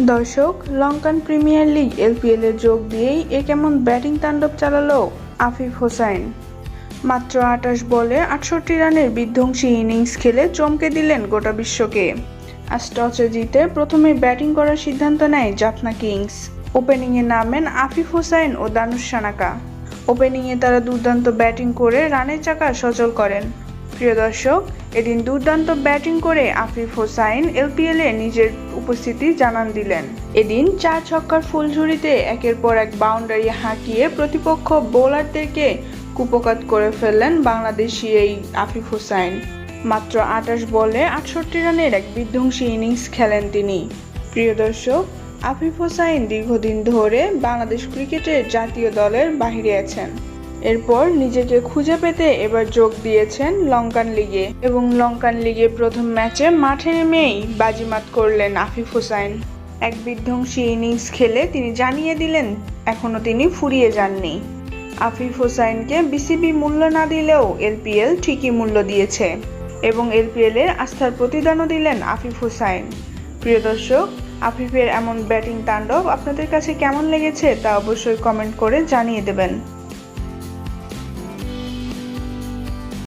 দর্শক, Lankan premier league LPL এ যোগ দিয়েই এ কেমন ব্যাটিং তাণ্ডব চালালো আফিফ হোসাইন। মাত্র আটাশ বলে আটষট্টি রানের বিধ্বংসী ইনিংস খেলে চমকে দিলেন গোটা বিশ্বকে। আজ টসে জিতে প্রথমে ব্যাটিং করার সিদ্ধান্ত নেয় জাফনা কিংস। ওপেনিংয়ে নামেন আফিফ হোসাইন ও দানুশ সানাকা। ওপেনিংয়ে তারা দুর্দান্ত ব্যাটিং করে রানের চাকা সচল করেন। প্রিয় দর্শক, এদিন দুর্দান্ত ব্যাটিং করে আফিফ হোসাইন এলপিএল নিজের উপস্থিতি জানান দিলেন। এদিন চার ছক্কার ফুলঝুরিতে একের পর এক বাউন্ডারি হাঁকিয়ে প্রতিপক্ষ বোলারদেরকে কুপকাত করে ফেললেন বাংলাদেশি এই আফিফ হোসাইন। মাত্র আটাশ বলে আটষট্টি রানের এক বিধ্বংসী ইনিংস খেলেন তিনি। প্রিয় দর্শক, আফিফ হোসাইন দীর্ঘদিন ধরে বাংলাদেশ ক্রিকেটের জাতীয় দলের বাহিরে আছেন। এরপর নিজেকে খুঁজে পেতে এবার যোগ দিয়েছেন লঙ্কান লিগে। এবং লঙ্কান লিগে প্রথম ম্যাচে মাঠে নেমেই বাজিমাত করলেন আফিফ হোসাইন। এক বিধ্বংসী ইনিংস খেলে তিনি জানিয়ে দিলেন এখনও তিনি ফুরিয়ে যাননি। আফিফ হোসাইনকে বিসিবি মূল্য না দিলেও এলপিএল ঠিকই মূল্য দিয়েছে। এবং এলপিএল এর আস্থার প্রতিদানও দিলেন আফিফ হোসাইন। প্রিয় দর্শক, আফিফের এমন ব্যাটিং তাণ্ডব আপনাদের কাছে কেমন লেগেছে তা অবশ্যই কমেন্ট করে জানিয়ে দেবেন।